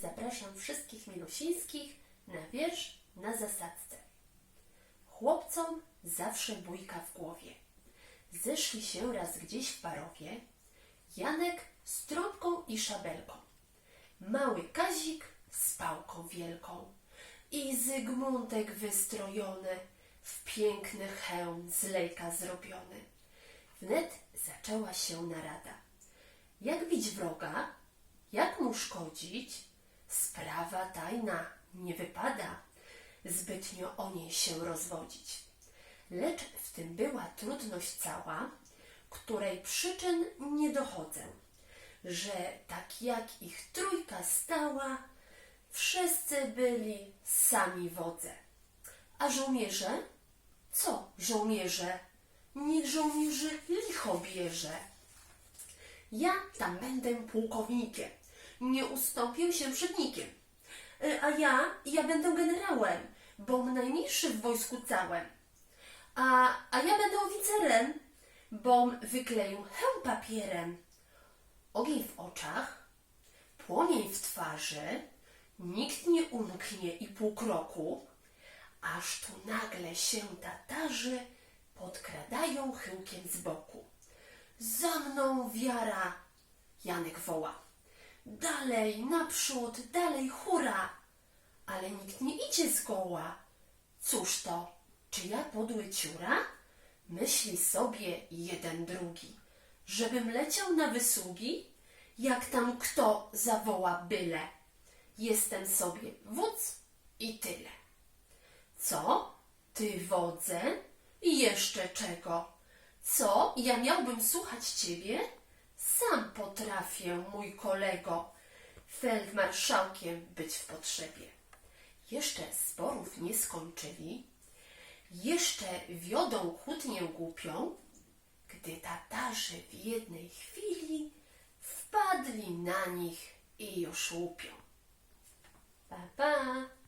Zapraszam wszystkich milusińskich na wiersz na zasadzce. Chłopcom zawsze bójka w głowie. Zeszli się raz gdzieś w parowie Janek z trąbką i szabelką, mały Kazik z pałką wielką i Zygmuntek wystrojony w piękny hełm z lejka zrobiony. Wnet zaczęła się narada. Jak bić wroga? Jak mu szkodzić? Sprawa tajna, nie wypada zbytnio o niej się rozwodzić. Lecz w tym była trudność cała, której przyczyn nie dochodzę, że tak jak ich trójka stała, wszyscy byli sami wodze. A żołnierze? Co żołnierze? Niech żołnierzy licho bierze. Ja tam będę pułkownikiem. Nie ustąpię się przed nikim. Y, A ja, ja będę generałem, bom najmniejszy w wojsku całym. A, a ja będę oficerem, bom wykleję hełm papierem. Ogień w oczach, płomień w twarzy, nikt nie umknie i pół kroku, aż tu nagle się tatarzy podkradają chyłkiem z boku. Za mną wiara! Janek woła. Dalej, naprzód, dalej, hura! Ale nikt nie idzie zgoła. Cóż to, czy ja podły ciura? Myśli sobie jeden drugi, żebym leciał na wysługi, jak tam kto zawoła byle. Jestem sobie wódz i tyle. Co? Ty wodze? I jeszcze czego? Co? Ja miałbym słuchać ciebie? Sam potrafię, mój kolego, feldmarszałkiem być w potrzebie. Jeszcze sporów nie skończyli, jeszcze wiodą kłótnię głupią, gdy Tatarzy w jednej chwili wpadli na nich i już łupią. Pa, pa!